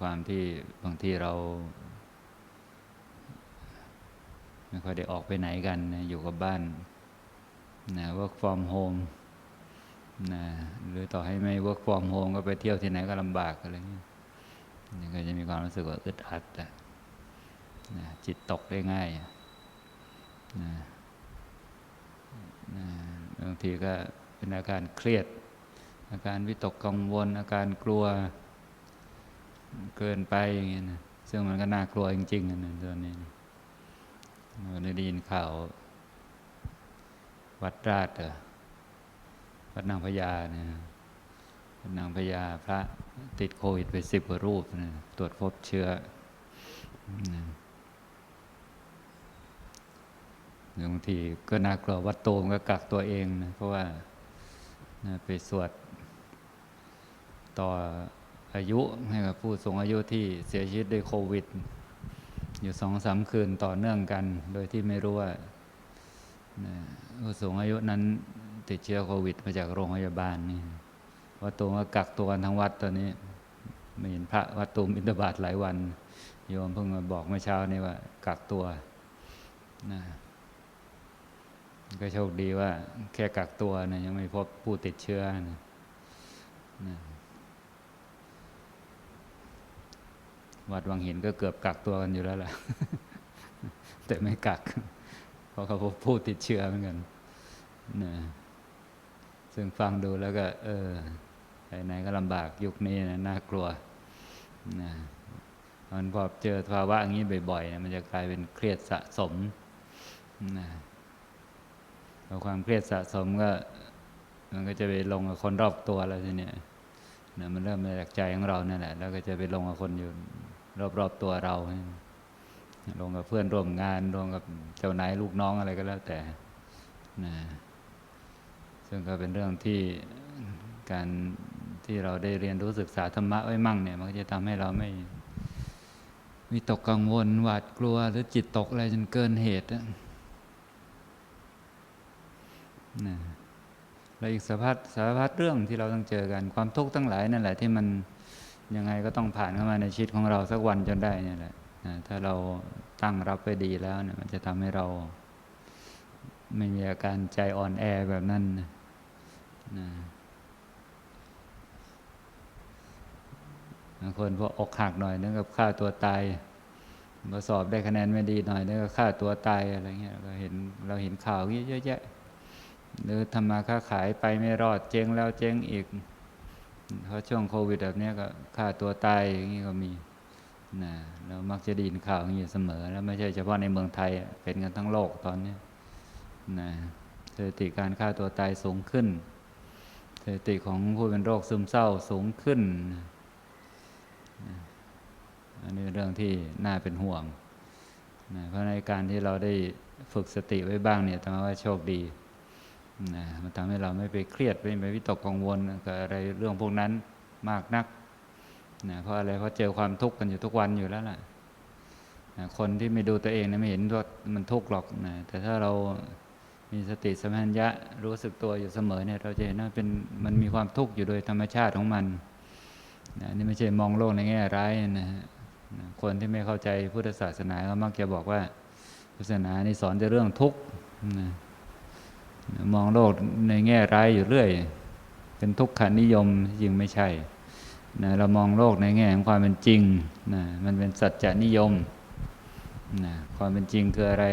ความที่บางทีเรา ไม่ค่อยได้ออกไปไหนกันนะอยู่กับบ้านนะ work from home นะหรือต่อให้ไม่ work from home ก็ไปเที่ยวที่ไหนก็ลำบากอะไรเงี้ยนี่ก็จะมีความรู้สึกว่าอึดอัดนะจิตตกได้ง่ายนะนะบางทีก็เป็นอาการเครียด อาการวิตกกังวล อาการกลัว เกินไปอย่างเงี้ยนะซึ่งมันก็น่ากลัวจริงๆนะตัวนี้เราได้ยินข่าว วัดราชวัดนางพญาเนี่ยวัดนางพญาพระติดโควิดไปสิบกว่ารูปนะตรวจพบเชื้อนะบางทีก็น่ากลัววัดโตมก็กักตัวเองนะเพราะว่านะไปสวดต่อ อายุให้กับผู้สูงอายุที่เสียชีวิตด้วยโควิด อยู่สองสามคืนต่อเนื่องกัน โดยที่ไม่รู้ว่าผู้สูงอายุนั้นติดเชื้อโควิด มาจากโรงพยาบาลนี่วัดตูมก็กักตัวกันทั้งวัดตอนนี้ไม่เห็นพระวัดตูมอินทบาทหลายวัน โยมเพิ่งมาบอกเมื่อเช้านี้ว่า กักตัวนะก็โชคดีว่า แค่กักตัวนะยังไม่พบผู้ติดเชื้อนะนะ วัดวังหินก็เกือบกักตัวกันอยู่แล้วแหละแต่ไม่กัก เพราะเขาพบผู้ติดเชื้อเหมือนกันนะซึ่งฟังดูแล้วก็ เออไหนก็ลำบากยุคนี้นะน่ากลัวนะมันพอเจอภาวะอย่างนี้บ่อยๆนะมันจะกลายเป็นเครียดสะสมนะพอความเครียดสะสมก็ มันก็จะไปลงกับคนรอบตัวแล้วทีเนี้ยนะมันเริ่มมาจากใจของเราเนั่นแหละ แล้วก็จะไปลงกับคนอยู่ รอบๆตัวเราลงกับเพื่อนร่วมงานลงกับเจ้านายลูกน้องอะไรก็แล้วแต่นะซึ่งก็เป็นเรื่องที่การที่เราได้เรียนรู้ศึกษาธรรมะไว้มั่งเนี่ย มันก็จะทำให้เราไม่มีตกกังวลหวาดกลัวหรือจิตตกอะไรจนเกินเหตุนะแล้วอีกสารพัดสารพัดเรื่องที่เราต้องเจอกันความทุกข์ทั้งหลายนั่นแหละที่มัน ยังไงก็ต้องผ่านเข้ามาในชีวิตของเราสักวันจนได้เนี่ยแหละถ้าเราตั้งรับไปดีแล้วเนี่ยมันจะทำให้เรา ไม่มีอาการใจอ่อนแอแบบนั้นนะนะบางคนพออกหักหน่อยนึกกับฆ่าตัวตายพอสอบได้คะแนนไม่ดีหน่อยนึกกับฆ่าตัวตายอะไรเงี้ยเราเห็นเราเห็นข่าวเยอะแยะหรือทำมาค้าขายไปไม่รอดเจ๊งแล้วเจ๊งอีก เพราะช่วงโควิดแบบนี้ก็ฆ่าตัวตายอย่างนี้ก็มีนะเรามักจะไดยินข่าวอย่างนี้เสมอ แล้วไม่ใช่เฉพาะในเมืองไทยเป็นกันทั้งโลกตอนนี้นะสถิติการฆ่าตัวตายสูงขึ้นสถิติของผู้เป็นโรคซึมเศร้าสูงขึ้นนะอันนี้เรื่องที่น่าเป็นห่วงนะเพราะในการที่เราได้ฝึกสติไว้บ้างเนี่ยทำให้ว่าโชคดี นะมันทำให้เราไม่ไปเครียดไม่ไปวิตกกังวลกับอะไรเรื่องพวกนั้นมากนักนะเพราะอะไรเพราะเจอความทุกข์กันอยู่ทุกวันอยู่แล้วล่ะนะคนที่ไม่ดูตัวเองนะไม่เห็นว่ามันทุกข์หรอกนะแต่ถ้าเรามีสติสัมปชัญญะรู้สึกตัวอยู่เสมอเนี่ยเราจะเห็นว่าเป็นมันมีความทุกข์อยู่โดยธรรมชาติของมันนะนี่ไม่ใช่มองโลกในแง่ร้ายนะคนที่ไม่เข้าใจพุทธศาสนาก็มักจะบอกว่าพุทธศาสนานี่สอนแต่เรื่องทุกข์นะ มองโลกในแง่ร้ายอยู่เรื่อย เป็นทุกขานิยมจริงไม่ใช่นะเรามองโลกในแง่ของความเป็นจริงนะมันเป็นสัจจนิยมนะความเป็นจริงคืออะไร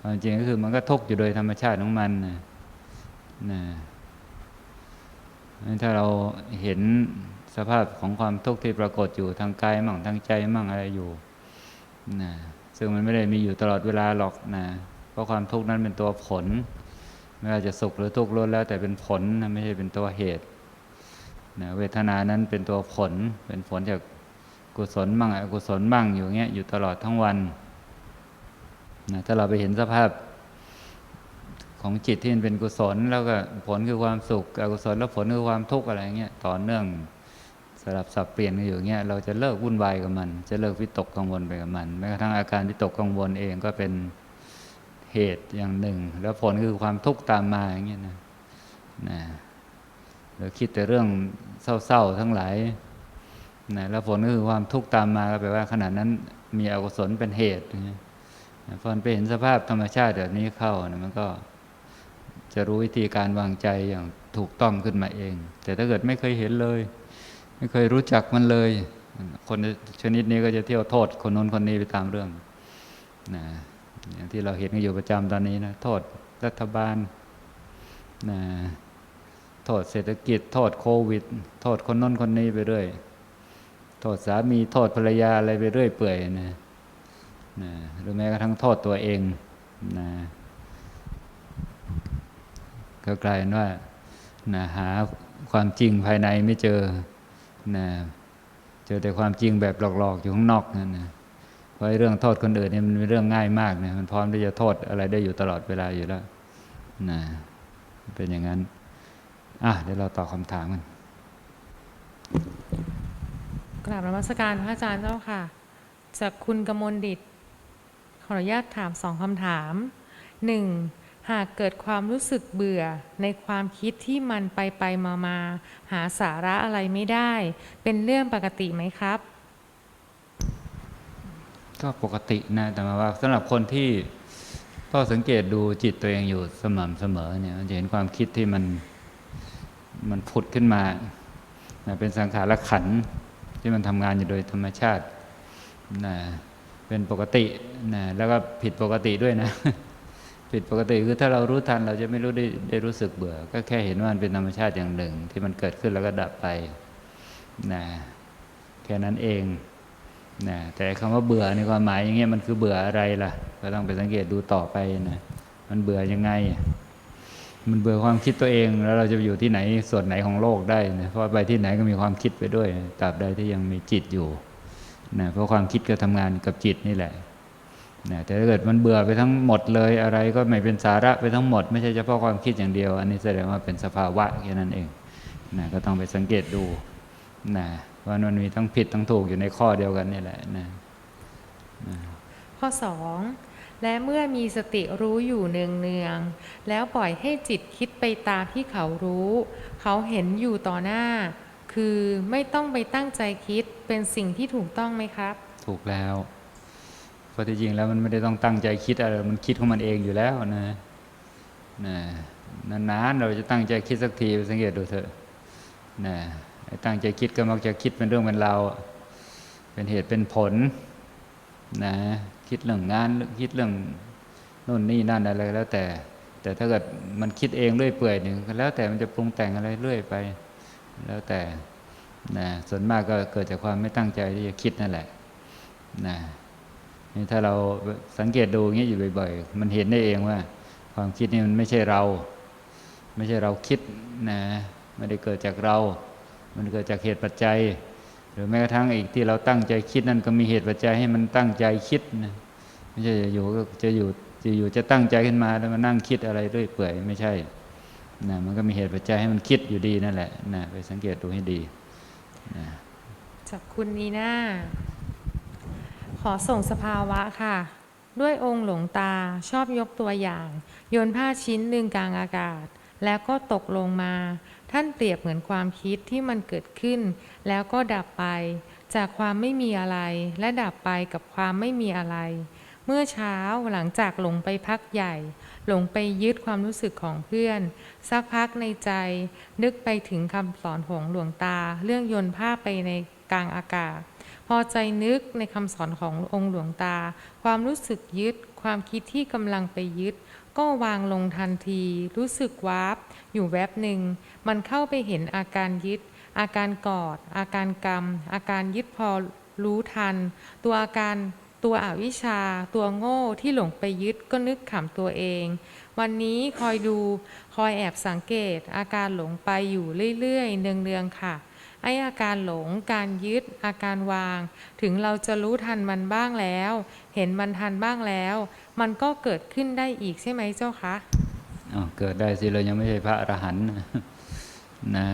ความจริงก็คือมันก็ทุกข์อยู่โดยธรรมชาติของมันนะนะถ้าเราเห็นสภาพของความทุกข์ที่ปรากฏอยู่ทางกายมั่งทางใจมั่งอะไรอยู่นะซึ่งมันไม่ได้มีอยู่ตลอดเวลาหรอกนะเพราะความทุกข์นั้นเป็นตัวผล ไม่ว่าจะสุขหรือทุกข์ล้วนแล้ว แต่เป็นผลนะไม่ใช่เป็นตัวเหตุนะเวทนานั้นเป็นตัวผล เป็นผลจากกุศลมั่งอกุศลมั่งอยู่เงี้ยอยู่ตลอดทั้งวันนะถ้าเราไปเห็นสภาพของจิตที่มันเป็นกุศล แล้วก็ผลคือความสุข อกุศลแล้วผลคือความทุกข์อะไรเงี้ยต่อเนื่องสลับสับเปลี่ยนกันอยู่เงี้ยเราจะเลิกวุ่นวายกับมัน จะเลิกวิตกกังวลไปกับมันแม้กระทั่งอาการวิตกกังวลเองก็เป็น เหตุอย่างหนึ่ง แล้วผลคือความทุกข์ตามมาอย่างเงี้ยนะนะเราคิดแต่เรื่องเศร้าๆทั้งหลายนะแล้วผลก็คือความทุกข์ตามมาก็แปลว่าขณะนั้นมีอกุศลเป็นเหตุนะนะพอไปเห็นสภาพธรรมชาติแบบนี้เข้านะมันก็จะรู้วิธีการวางใจอย่างถูกต้องขึ้นมาเอง แต่ถ้าเกิดไม่เคยเห็นเลย ไม่เคยรู้จักมันเลย คนชนิดนี้ก็จะเที่ยวโทษคนนู้นคนนี้ไปตามเรื่องนะ อย่างที่เราเห็นกันอยู่ประจำตอนนี้นะโทษรัฐบาลนะโทษเศรษฐกิจ โทษโควิด โทษคนน้นคนนี้ไปเรื่อยโทษสามีโทษภรรยาอะไรไปเรื่อยเปื่อยนะนะหรือแม้กระทั่งโทษตัวเองนะก็กลายเป็นว่านะหาความจริงภายในไม่เจอนะเจอแต่ความจริงแบบหลอกๆอยู่ข้างนอกนั่นนะ เพราะไอ้เรื่องโทษคนอื่นเนี่ยมันเป็นเรื่องง่ายมากนะมันพร้อมที่จะโทษอะไรได้อยู่ตลอดเวลาอยู่แล้วนะเป็นอย่างนั้นอะเดี๋ยวเราตอบคำถามกันกราบนมัสการพระอาจารย์เจ้าค่ะ จากคุณกมลดิต ขออนุญาตถามสองคำถามหนึ่งหากเกิดความรู้สึกเบื่อในความคิดที่มันไปไปมามาหาสาระอะไรไม่ได้ เป็นเรื่องปกติไหมครับ ก็ปกตินะแต่ว่าสำหรับคนที่ก็สังเกตดูจิตตัวเองอยู่สม่ำเสมอเนี่ยจะเห็นความคิดที่มันมันผุดขึ้นมานะเป็นสังขารขันที่มันทำงานอยู่โดยธรรมชาตินะเป็นปกตินะแล้วก็ผิดปกติด้วยนะ ผิดปกติคือถ้าเรารู้ทันเราจะไม่รู้ได้ได้รู้สึกเบื่อ ก็แค่เห็นว่ามันเป็นธรรมชาติอย่างหนึ่ง ที่มันเกิดขึ้นแล้วก็ดับไปนะแค่นั้นเอง นะแต่คำว่าเบื่อในความหมายอย่างเงี้ยมันคือเบื่ออะไรล่ะ ก็ต้องไปสังเกตดูต่อไปนะมันเบื่อยังไง มันเบื่อความคิดตัวเองแล้วเราจะไปอยู่ที่ไหนส่วนไหนของโลกได้นะเพราะไปที่ไหนก็มีความคิดไปด้วยตราบใดที่ยังมีจิตอยู่นะเพราะความคิดก็ทำงานกับจิตนี่แหละนะแต่ถ้าเกิดมันเบื่อไปทั้งหมดเลยอะไรก็ไม่เป็นสาระไปทั้งหมด ไม่ใช่เฉพาะความคิดอย่างเดียว อันนี้แสดงว่าเป็นสภาวะแค่นั้นเองนะก็ต้องไปสังเกตดูนะ ว่ามันมีทั้งผิดทั้งถูกอยู่ในข้อเดียวกันนี่แหละนะข้อ2และเมื่อมีสติรู้อยู่เนืองเนืองๆ แล้วปล่อยให้จิตคิดไปตามที่เขารู้ เขาเห็นอยู่ต่อหน้า คือไม่ต้องไปตั้งใจคิดเป็นสิ่งที่ถูกต้องไหมครับ ถูกแล้วเพราะที่จริงแล้วมันไม่ได้ต้องตั้งใจคิดอะไรมันคิดของมันเองอยู่แล้วนะนะนานๆเราจะตั้งใจคิดสักทีไปสังเกตดูเถอะนะไอ้ ตั้งใจคิดก็มักจะคิดเป็นเรื่องเป็นราวเป็นเหตุเป็นผลนะคิดเรื่องงานคิดเรื่องโน่นนี่นั่นอะไรแล้วแต่ แต่ถ้าเกิดมันคิดเองเรื่อยเปื่อยหนึ่งแล้วแต่มันจะปรุงแต่งอะไรเรื่อยไป แล้วแต่นะส่วนมากก็เกิดจากความไม่ตั้งใจที่จะคิดนั่นแหละนะนี่ถ้าเราสังเกตดูอย่างนี้อยู่บ่อย ๆ มันเห็นได้เองว่า ความคิดนี่มันไม่ใช่เรา ไม่ใช่เราคิดนะไม่ได้เกิดจากเรา มันเกิดจากเหตุปัจจัย หรือแม้กระทั่งอีกที่เราตั้งใจคิดนั่นก็มีเหตุปัจจัยให้มันตั้งใจคิดนะไม่ใช่จะอยู่ก็จะอยู่จะอยู่จะตั้งใจขึ้นมาแล้วมานั่งคิดอะไรเรื่อยเปื่อยไม่ใช่นะมันก็มีเหตุปัจจัยให้มันคิดอยู่ดีนั่นแหละนะไปสังเกตดูให้ดีนะจากคุณนีน่าขอส่งสภาวะค่ะ ด้วยองค์หลวงตาชอบยกตัวอย่าง โยนผ้าชิ้นหนึ่งกลางอากาศ แล้วก็ตกลงมา ท่านเปรียบเหมือนความคิดที่มันเกิดขึ้น แล้วก็ดับไป จากความไม่มีอะไร และดับไปกับความไม่มีอะไร เมื่อเช้าหลังจากหลงไปพักใหญ่ หลงไปยึดความรู้สึกของเพื่อน สักพักในใจ นึกไปถึงคำสอนของหลวงตา เรื่องโยนผ้าไปในกลางอากาศ พอใจนึกในคำสอนขององค์หลวงตา ความรู้สึกยึด ความคิดที่กำลังไปยึด ก็วางลงทันที รู้สึกวาบอยู่แวบหนึ่ง มันเข้าไปเห็นอาการยึด อาการกอด อาการกรรม อาการยึดพอรู้ทัน ตัวอาการตัวอวิชชา ตัวโง่ที่หลงไปยึดก็นึกขำตัวเอง วันนี้คอยดู คอยแอบสังเกต อาการหลงไปอยู่เรื่อยๆ เนืองๆค่ะ ไออาการหลง การยึด อาการวาง ถึงเราจะรู้ทันมันบ้างแล้ว เห็นมันทันบ้างแล้ว มันก็เกิดขึ้นได้อีกใช่ไหมเจ้าคะอ้าวเกิดได้สิเรายังไม่ใช่พระอรหันต์นะ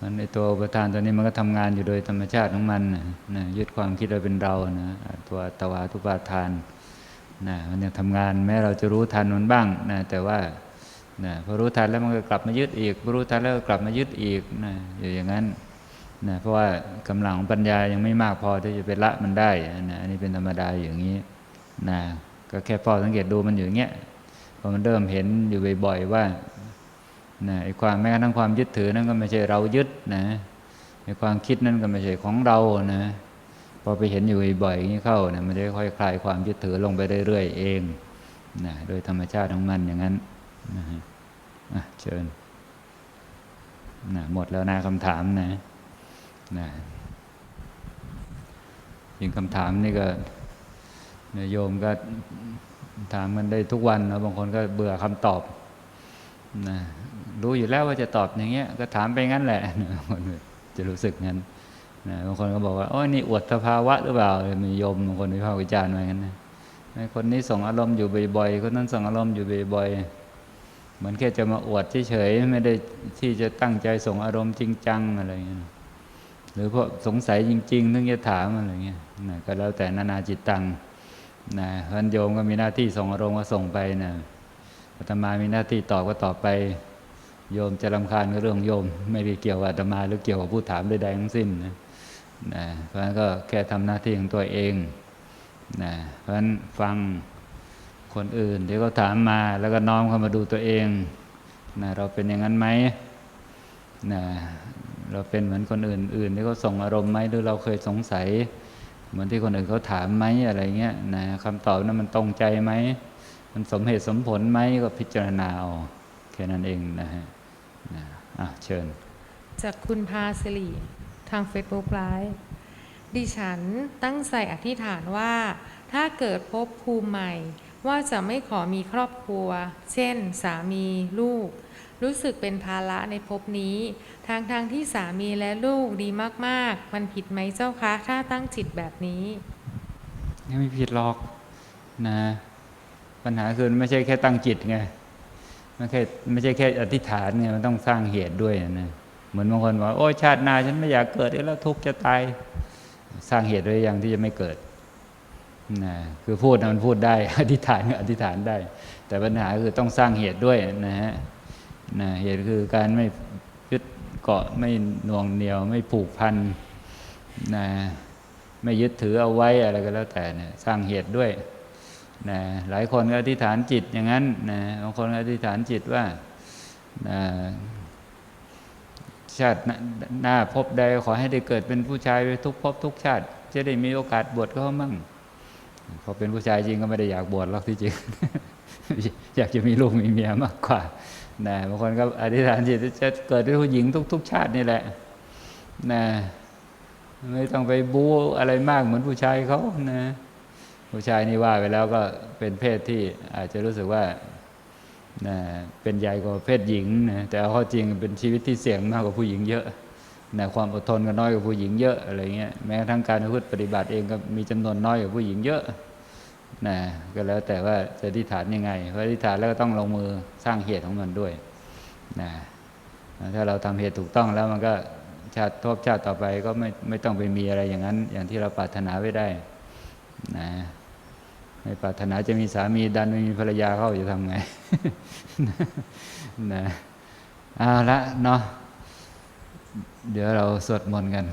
มันในตัวอุปทานตัวนี้มันก็ทำงานอยู่โดยธรรมชาติของมันนะยึดความคิดเราเป็นเรานะตัวอัตวาทุปาทานนะมันยังทำงานแม้เราจะรู้ทันมันบ้างนะแต่ว่า นะพอรู้ทันแล้วมันก็กลับมายึดอีกพอรู้ทันแล้วกลับมายึดอีกนะอยู่อย่างนั้นนะเพราะว่ากำลังของปัญญายังไม่มากพอที่จะไปละมันได้นะอันนี้เป็นธรรมดาอย่างนี้นะก็แค่เฝ้าสังเกตดูมันอยู่อย่างเงี้ยพอมันเริ่มเห็นอยู่บ่อยๆว่านะไอ้ความแม้กระทั่งความยึดถือนั่นก็ไม่ใช่เรายึดนะไอ้ความคิดนั่นก็ไม่ใช่ของเรานะพอไปเห็นอยู่บ่อยๆอย่างนี้เข้านะมันจะค่อยคลายความยึดถือลงไปเรื่อยๆเองนะโดยธรรมชาติของมันอย่างนั้นนะฮะ เชิญนะหมดแล้วนะคำถามนะนะยิงคำถามนี่ก็นโยมก็ถามกันได้ทุกวันนะบางคนก็เบื่อคำตอบนะรู้อยู่แล้วว่าจะตอบอย่างเงี้ย ก็ถามไปงั้นแหละจะรู้สึกงั้นนะบางคนก็บอกว่าโอ้ยนี่อวดสภาวะหรือเปล่ามีโยมบางคนวิพากษ์วิจารณ์มางั้นนะคนนี้ส่งอารมณ์อยู่บ่อยๆคนนั้นส่งอารมณ์อยู่บ่อยๆ เหมือนแค่จะมาอวดเฉยๆไม่ได้ที่จะตั้งใจส่งอารมณ์จริงจังอะไรเงี้ยหรือเพราะสงสัยจริงๆถึงจะถามอะไรเงี้ยนะก็แล้วแต่นานาจิตตังนะพันโยมก็มีหน้าที่ส่งอารมณ์ก็ส่งไปนะอาตมามีหน้าที่ตอบก็ตอบไป โยมจะรำคาญก็เรื่องโยม ไม่ได้เกี่ยวกับอาตมาหรือเกี่ยวกับผู้ถามใดๆทั้งสิ้นนะนะเพราะฉะนั้นก็แค่ทำหน้าที่ของตัวเองนะเพราะฉะนั้นฟัง คนอื่นที่เขาถามมาแล้วก็น้อมเข้ามาดูตัวเองนะเราเป็นอย่างนั้นไหมนะเราเป็นเหมือนคนอื่นอื่นที่เขาส่งอารมณ์ไหมหรือเราเคยสงสัย เหมือนที่คนอื่นเขาถามไหมอะไรเงี้ยนะคำตอบนั้นมันตรงใจไหมมันสมเหตุสมผลไหมก็พิจารณาเอาแค่นั้นเองนะฮะนะอะเชิญ จากคุณพาสิริทาง Facebook ไลฟ์ดิฉันตั้งใจอธิษฐานว่า ถ้าเกิดพบภูมิใหม่ ว่าจะไม่ขอมีครอบครัว เช่น สามี ลูก รู้สึกเป็นภาระในภพนี้ ทางทางที่สามีและลูกดีมากๆ มันผิดไหมเจ้าคะ ถ้าตั้งจิตแบบนี้ไม่ผิดหรอกนะ ปัญหาคือไม่ใช่แค่ตั้งจิตไงไม่ใช่ไม่ใช่แค่อธิษฐานไงมันต้องสร้างเหตุด้วยนะเหมือนบางคนบอกว่าโอ้ชาติหน้าฉันไม่อยากเกิดแล้วทุกข์จะตาย สร้างเหตุด้วยยังที่จะไม่เกิด นะคือพูดนะมันพูดได้ อธิษฐานก็อธิษฐานได้ แต่ปัญหาคือต้องสร้างเหตุด้วยนะฮะนะเหตุคือการไม่ยึดเกาะไม่หน่วงเหนียว ไม่ผูกพันนะไม่ยึดถือเอาไว้อะไรก็แล้วแต่เนี่ยสร้างเหตุด้วยนะหลายคนก็อธิษฐานจิตอย่างนั้นนะบางคนก็อธิษฐานจิตว่านะชาติหน้าพบใดขอให้ได้เกิดเป็นผู้ชายไปทุกภพทุกชาติ จะได้มีโอกาสบวชก็มั่ง พอเป็นผู้ชายจริงก็ไม่ได้อยากบวชหรอกที่จริง อยากจะมีลูกมีเมียมากกว่านะบางคนก็อธิษฐานจิตจะเกิดเป็นผู้หญิงทุก ๆ ชาตินี่แหละนะไม่ต้องไปบู๊อะไรมากเหมือนผู้ชายเขานะ ผู้ชายนี่ว่าไปแล้วก็เป็นเพศที่อาจจะรู้สึกว่านะเป็นใหญ่กว่าเพศหญิงนะแต่เอาข้อจริงเป็นชีวิตที่เสี่ยงมากกว่าผู้หญิงเยอะ นะความอดทนก็น้อยกว่าผู้หญิงเยอะอะไรเงี้ยแม้กระทั่งการพูดปฏิบัติเองก็มีจำนวนน้อยกว่าผู้หญิงเยอะนะก็แล้วแต่ว่าจะอธิษฐานยังไงเพราะอธิษฐานแล้วก็ต้องลงมือสร้างเหตุของมันด้วยนะถ้าเราทำเหตุถูกต้องแล้วมันก็ชาติทบชาติต่อไปก็ไม่ไม่ต้องไปมีอะไรอย่างนั้น อย่างที่เราปรารถนาไว้ได้นะไม่ปรารถนาจะมีสามีดันไม่มีภรรยาเข้าจะทำไงนะเอาละเนาะ เดี๋ยวเราสวดมนต์กัน